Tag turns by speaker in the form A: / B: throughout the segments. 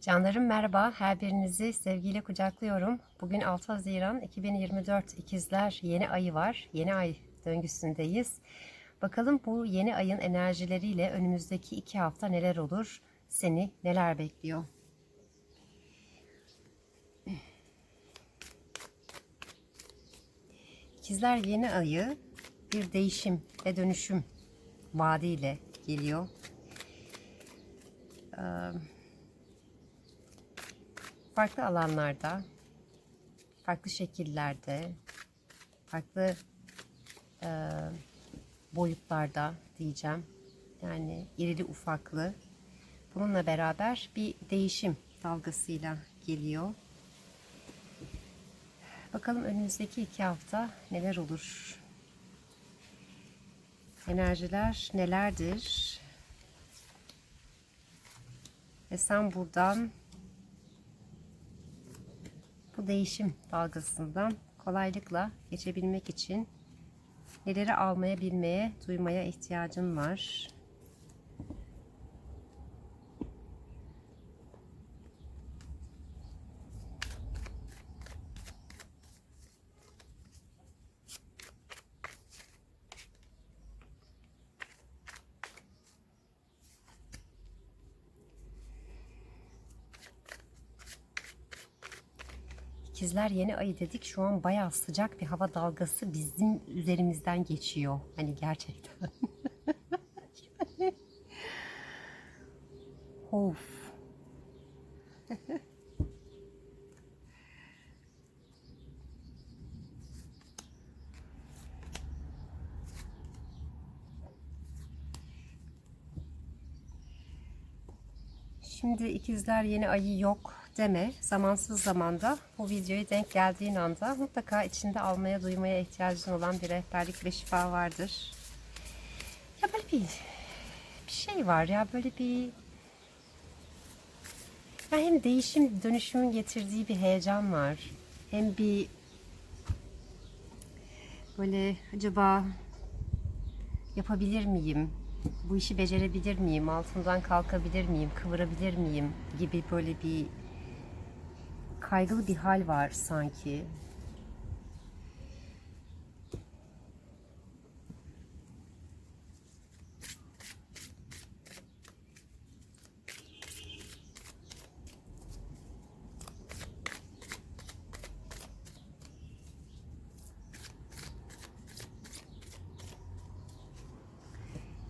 A: Canlarım merhaba, her birinizi sevgiyle kucaklıyorum. Bugün 6 Haziran 2024 İkizler yeni ayı var. Yeni ay döngüsündeyiz. Bakalım bu yeni ayın enerjileriyle önümüzdeki iki hafta neler olur? Seni neler bekliyor? İkizler yeni ayı bir değişim ve dönüşüm vaadiyle geliyor. Ee, farklı alanlarda, farklı şekillerde, farklı e, boyutlarda diyeceğim. Yani irili ufaklı. Bununla beraber bir değişim dalgasıyla geliyor. Bakalım önümüzdeki iki hafta neler olur? Enerjiler nelerdir? Ve sen buradan bu değişim dalgasından kolaylıkla geçebilmek için neleri almaya, bilmeye, duymaya ihtiyacın var. İkizler yeni ayı dedik. Şu an bayağı sıcak bir hava dalgası bizim üzerimizden geçiyor. Hani gerçekten. Of. Şimdi ikizler yeni ayı yok deme. Zamansız zamanda bu videoya denk geldiğin anda mutlaka içinde almaya duymaya ihtiyacın olan bir rehberlik ve şifa vardır. Ya böyle bir, bir şey var ya böyle bir ya hem değişim dönüşümün getirdiği bir heyecan var. Hem bir böyle acaba yapabilir miyim? Bu işi becerebilir miyim? Altından kalkabilir miyim? Kıvırabilir miyim? Gibi böyle bir kaygılı bir hal var sanki.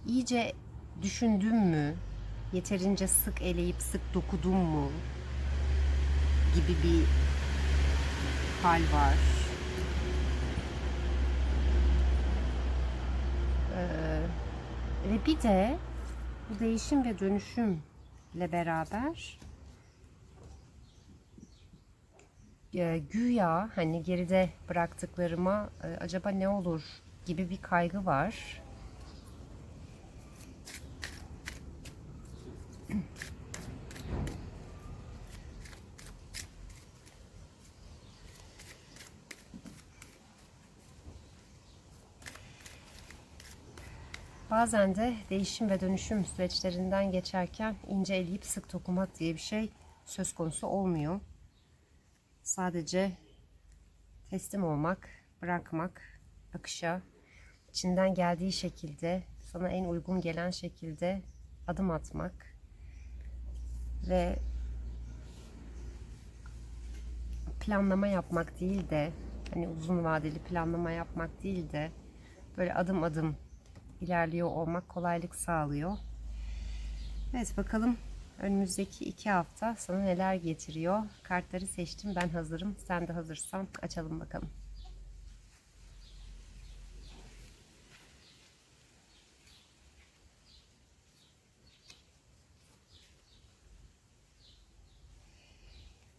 A: iyice düşündün mü? Yeterince sık eleyip sık dokudun mu? Gibi bir hal var. Ee, ve bir de bu değişim ve dönüşümle beraber e, güya hani geride bıraktıklarıma e, acaba ne olur gibi bir kaygı var. Bazen de değişim ve dönüşüm süreçlerinden geçerken ince eleyip sık dokumak diye bir şey söz konusu olmuyor. Sadece teslim olmak, bırakmak, akışa, içinden geldiği şekilde, sana en uygun gelen şekilde adım atmak ve planlama yapmak değil de hani uzun vadeli planlama yapmak değil de böyle adım adım ilerliyor olmak kolaylık sağlıyor. Evet bakalım önümüzdeki iki hafta sana neler getiriyor. Kartları seçtim ben hazırım. Sen de hazırsan açalım bakalım.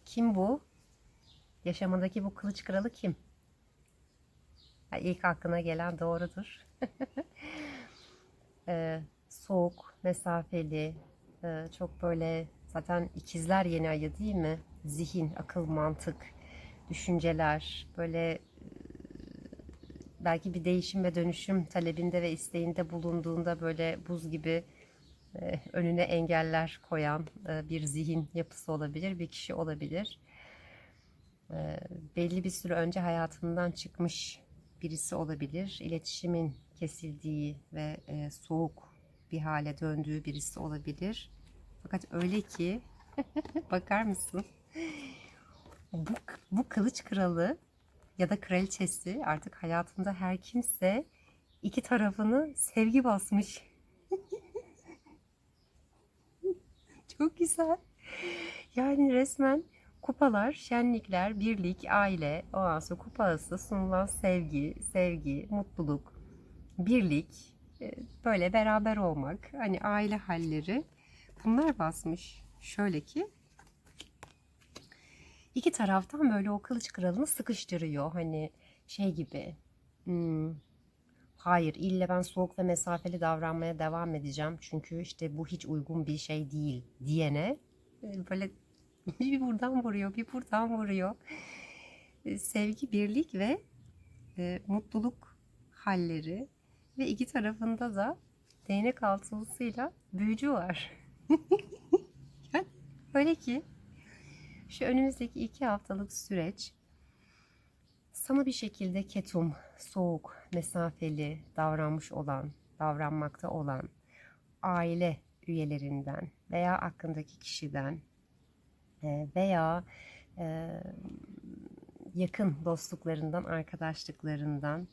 A: Kim bu? Yaşamındaki bu kılıç kralı kim? Ha, ilk aklına gelen doğrudur. Ee, soğuk, mesafeli, e, çok böyle zaten ikizler yeni ayı değil mi? Zihin, akıl, mantık, düşünceler, böyle e, belki bir değişim ve dönüşüm talebinde ve isteğinde bulunduğunda böyle buz gibi e, önüne engeller koyan e, bir zihin yapısı olabilir, bir kişi olabilir. E, belli bir süre önce hayatından çıkmış birisi olabilir. İletişimin kesildiği ve e, soğuk bir hale döndüğü birisi olabilir. Fakat öyle ki bakar mısın? Bu, bu kılıç kralı ya da kraliçesi artık hayatında her kimse iki tarafını sevgi basmış. Çok güzel. Yani resmen kupalar, şenlikler, birlik, aile, ondan sonra kupa arası sunulan sevgi, sevgi, mutluluk, birlik, e, böyle beraber olmak, hani aile halleri bunlar basmış. Şöyle ki iki taraftan böyle o kılıç kralını sıkıştırıyor. Hani şey gibi. hmm, hayır ille ben soğuk ve mesafeli davranmaya devam edeceğim. Çünkü işte bu hiç uygun bir şey değil diyene e, böyle bir buradan vuruyor, bir buradan vuruyor. E, Sevgi, birlik ve e, mutluluk halleri ve iki tarafında da değnek altılısıyla büyücü var. Yani Öyle ki şu önümüzdeki iki haftalık süreç sana bir şekilde ketum, soğuk, mesafeli davranmış olan, davranmakta olan aile üyelerinden veya aklındaki kişiden veya e, yakın dostluklarından, arkadaşlıklarından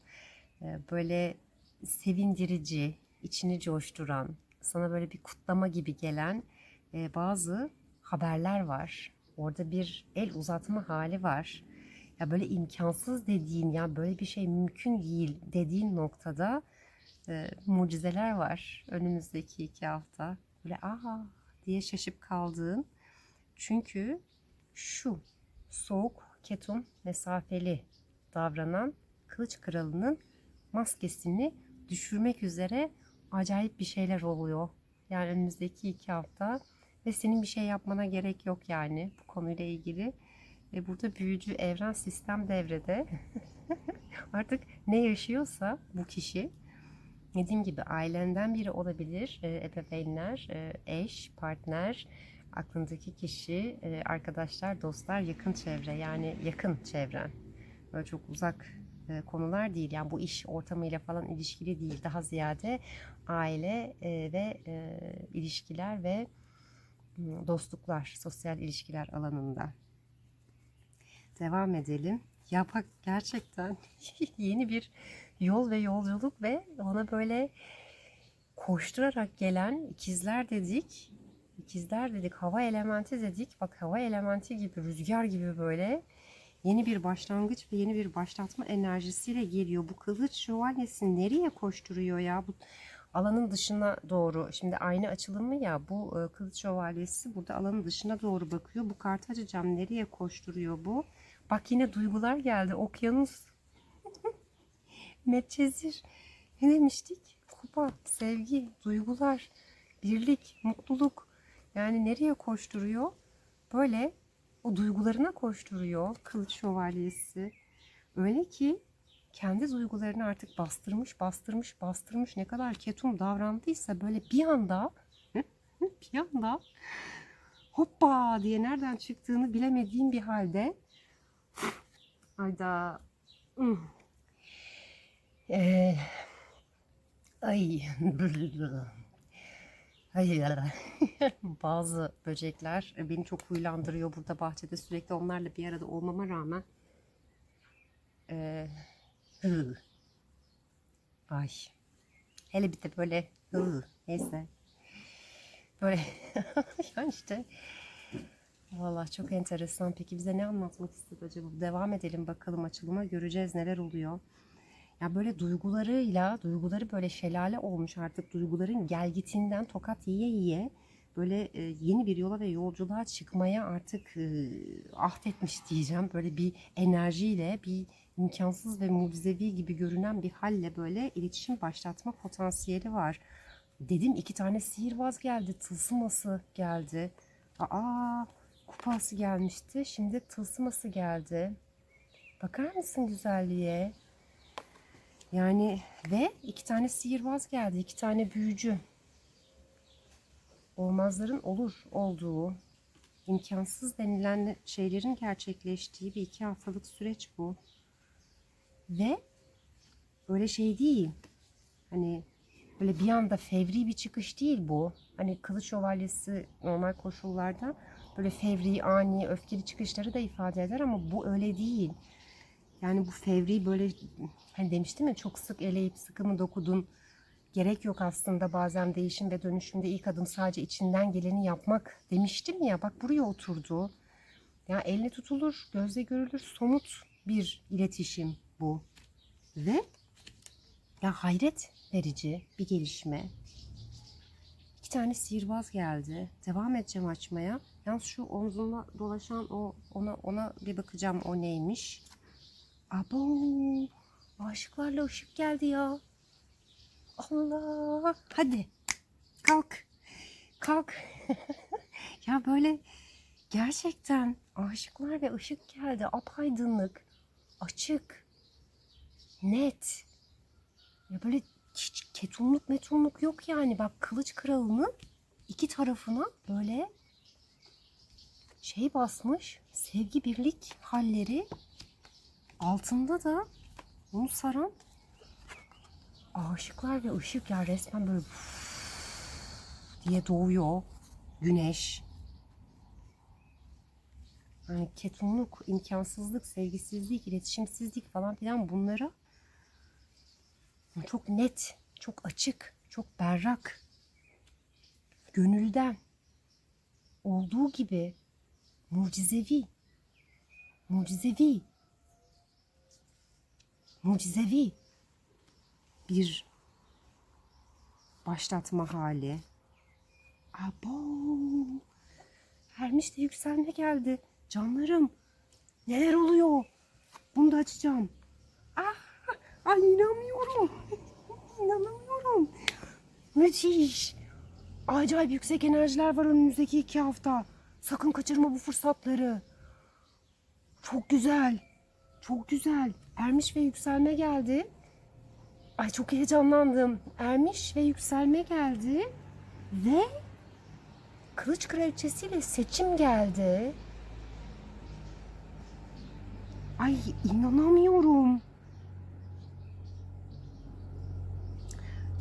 A: e, böyle sevindirici, içini coşturan, sana böyle bir kutlama gibi gelen e, bazı haberler var. Orada bir el uzatma hali var. Ya böyle imkansız dediğin ya böyle bir şey mümkün değil dediğin noktada e, mucizeler var önümüzdeki iki hafta. Böyle aa diye şaşıp kaldığın. Çünkü şu soğuk, ketum, mesafeli davranan kılıç kralının maskesini düşürmek üzere acayip bir şeyler oluyor. Yani önümüzdeki iki hafta ve senin bir şey yapmana gerek yok yani bu konuyla ilgili. Ve burada büyücü evren sistem devrede. Artık ne yaşıyorsa bu kişi dediğim gibi ailenden biri olabilir, e, ebeveynler, e, eş, partner, aklındaki kişi, e, arkadaşlar, dostlar, yakın çevre yani yakın çevren. Böyle çok uzak e, konular değil. Yani bu iş ortamıyla falan ilişkili değil. Daha ziyade aile e, ve ilişkiler ve m, dostluklar, sosyal ilişkiler alanında. Devam edelim. Ya bak gerçekten yeni bir yol ve yolculuk ve ona böyle koşturarak gelen ikizler dedik. İkizler dedik, hava elementi dedik. Bak hava elementi gibi, rüzgar gibi böyle yeni bir başlangıç ve yeni bir başlatma enerjisiyle geliyor. Bu kılıç şövalyesi nereye koşturuyor ya? Bu alanın dışına doğru. Şimdi aynı açılımı ya bu e, kılıç şövalyesi burada alanın dışına doğru bakıyor. Bu kartı açacağım. Nereye koşturuyor bu? Bak yine duygular geldi. Okyanus. Medcezir. Ne demiştik? Kupa, sevgi, duygular, birlik, mutluluk. Yani nereye koşturuyor? Böyle o duygularına koşturuyor kılıç şövalyesi. Öyle ki kendi duygularını artık bastırmış, bastırmış, bastırmış. Ne kadar ketum davrandıysa böyle bir anda bir anda hoppa diye nereden çıktığını bilemediğim bir halde Hayda. Hmm. Ee, ay. Bazı böcekler beni çok huylandırıyor burada bahçede sürekli onlarla bir arada olmama rağmen. Ee. Ay. Hele bir de böyle. Neyse. Böyle yani işte Vallahi çok enteresan. Peki bize ne anlatmak istedi acaba? Devam edelim bakalım açılıma. Göreceğiz neler oluyor. Ya böyle duygularıyla, duyguları böyle şelale olmuş artık. Duyguların gelgitinden tokat yiye yiye böyle e, yeni bir yola ve yolculuğa çıkmaya artık e, ahdetmiş diyeceğim. Böyle bir enerjiyle, bir imkansız ve mucizevi gibi görünen bir halle böyle iletişim başlatma potansiyeli var. Dedim iki tane sihirbaz geldi, tılsıması geldi. Aa, kupası gelmişti. Şimdi tılsıması geldi. Bakar mısın güzelliğe? Yani ve iki tane sihirbaz geldi. iki tane büyücü. olmazların olur olduğu, imkansız denilen şeylerin gerçekleştiği bir iki haftalık süreç bu. Ve böyle şey değil. Hani böyle bir anda fevri bir çıkış değil bu. Hani kılıç şövalyesi normal koşullarda böyle fevri, ani, öfkeli çıkışları da ifade eder ama bu öyle değil. Yani bu fevri böyle hani demiştim ya çok sık eleyip sıkı mı dokudun. Gerek yok aslında bazen değişim ve dönüşümde ilk adım sadece içinden geleni yapmak demiştim ya bak buraya oturdu. Ya elle tutulur, gözle görülür, somut bir iletişim bu. Ve ya hayret verici bir gelişme. İki tane sihirbaz geldi. Devam edeceğim açmaya. Yalnız şu omzumda dolaşan o ona ona bir bakacağım o neymiş. Abo aşıklarla ışık geldi ya. Allah hadi kalk kalk. ya böyle gerçekten aşıklar ve ışık geldi apaydınlık açık net ya böyle hiç ketumluk metumluk yok yani. Bak kılıç kralının iki tarafına böyle şey basmış. Sevgi birlik halleri. Altında da onu saran aşıklar ve ışık ya resmen böyle diye doğuyor güneş. Yani ketumluk, imkansızlık, sevgisizlik, iletişimsizlik falan filan bunlara çok net, çok açık, çok berrak. Gönülden olduğu gibi mucizevi, mucizevi, mucizevi bir başlatma hali. Abo! Ermiş de yükselme geldi. Canlarım neler oluyor? Bunu da açacağım. Ah! Ay inanmıyorum. İnanamıyorum. Müthiş. Acayip yüksek enerjiler var önümüzdeki iki hafta. Sakın kaçırma bu fırsatları. Çok güzel. Çok güzel. Ermiş ve yükselme geldi. Ay çok heyecanlandım. Ermiş ve yükselme geldi. Ve Kılıç Kraliçesiyle seçim geldi. Ay inanamıyorum.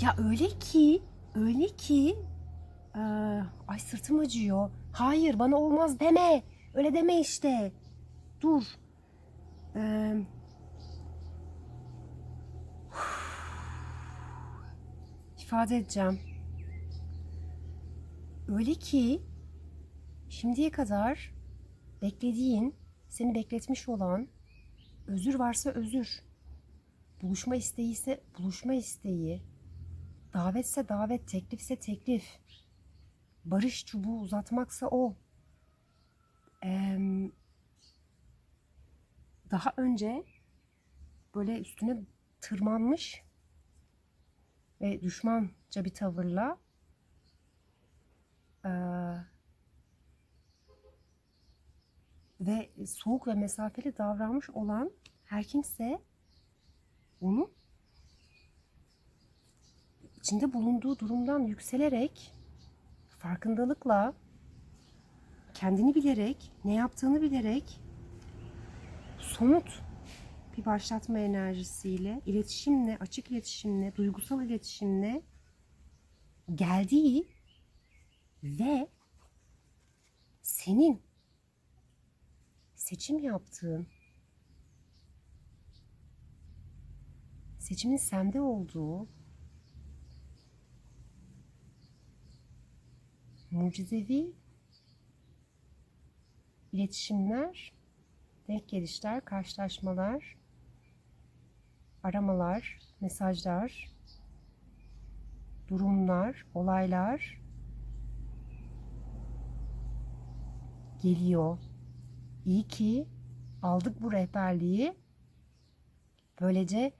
A: Ya öyle ki, öyle ki, eee, ay sırtım acıyor. Hayır bana olmaz deme. Öyle deme işte. Dur. Eee, ifade edeceğim. Öyle ki şimdiye kadar beklediğin, seni bekletmiş olan özür varsa özür, buluşma isteği ise buluşma isteği, Davetse davet, teklifse teklif. Barış çubuğu uzatmaksa o. Ee, daha önce böyle üstüne tırmanmış ve düşmanca bir tavırla ee, ve soğuk ve mesafeli davranmış olan her kimse onu içinde bulunduğu durumdan yükselerek farkındalıkla kendini bilerek, ne yaptığını bilerek somut bir başlatma enerjisiyle, iletişimle, açık iletişimle, duygusal iletişimle geldiği ve senin seçim yaptığın seçimin sende olduğu mucizevi iletişimler, denk gelişler, karşılaşmalar, aramalar, mesajlar, durumlar, olaylar geliyor. İyi ki aldık bu rehberliği. Böylece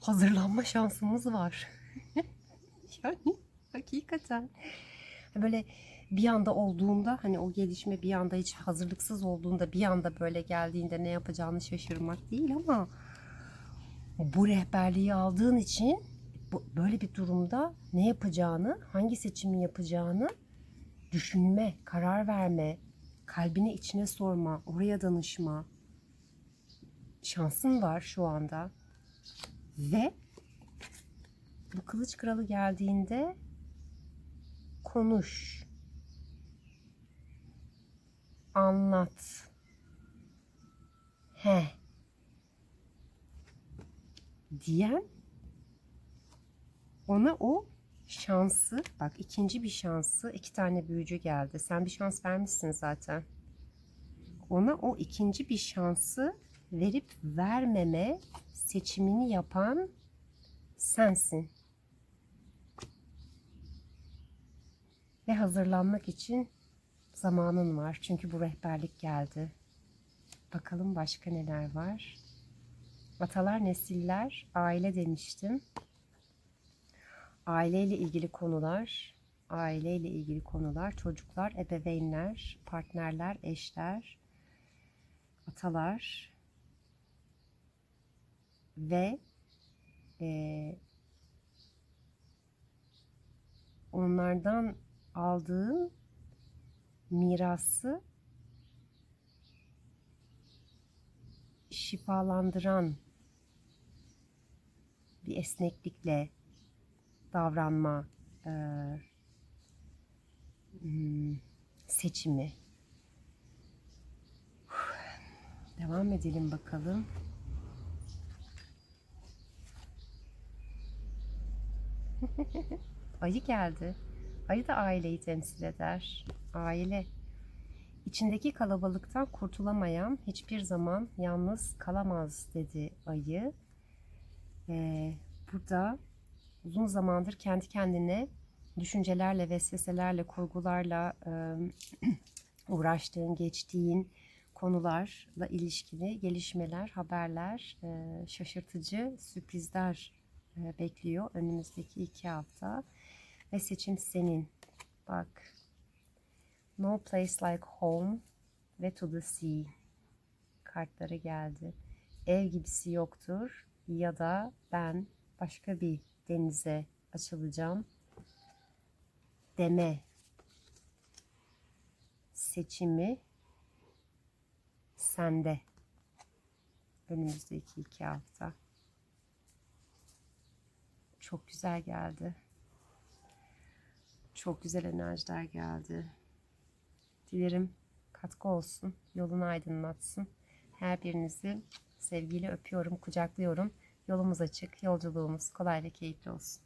A: hazırlanma şansımız var. yani hakikaten böyle bir anda olduğunda hani o gelişme bir anda hiç hazırlıksız olduğunda bir anda böyle geldiğinde ne yapacağını şaşırmak değil ama bu rehberliği aldığın için bu, böyle bir durumda ne yapacağını, hangi seçimi yapacağını düşünme, karar verme, kalbine içine sorma, oraya danışma şansın var şu anda. Ve bu kılıç kralı geldiğinde konuş. Anlat. He. Diyen ona o şansı bak ikinci bir şansı iki tane büyücü geldi. Sen bir şans vermişsin zaten. Ona o ikinci bir şansı verip vermeme seçimini yapan sensin. Ve hazırlanmak için zamanın var. Çünkü bu rehberlik geldi. Bakalım başka neler var. Atalar, nesiller, aile demiştim. Aileyle ilgili konular, aileyle ilgili konular, çocuklar, ebeveynler, partnerler, eşler, atalar ve e, onlardan aldığın mirası şifalandıran esneklikle davranma e, hmm, seçimi. Devam edelim bakalım. Ayı geldi. Ayı da aileyi temsil eder. Aile. İçindeki kalabalıktan kurtulamayan hiçbir zaman yalnız kalamaz dedi ayı. Ee, burada uzun zamandır kendi kendine düşüncelerle, vesveselerle, kurgularla uğraştığın, geçtiğin konularla ilişkili gelişmeler, haberler, şaşırtıcı sürprizler bekliyor önümüzdeki iki hafta. Ve seçim senin. Bak. No place like home ve to the sea. Kartları geldi. Ev gibisi yoktur ya da ben başka bir denize açılacağım deme seçimi sende önümüzdeki iki hafta. Çok güzel geldi. Çok güzel enerjiler geldi. Dilerim katkı olsun, yolunu aydınlatsın. Her birinizi sevgiyle öpüyorum, kucaklıyorum. Yolumuz açık, yolculuğumuz kolay ve keyifli olsun.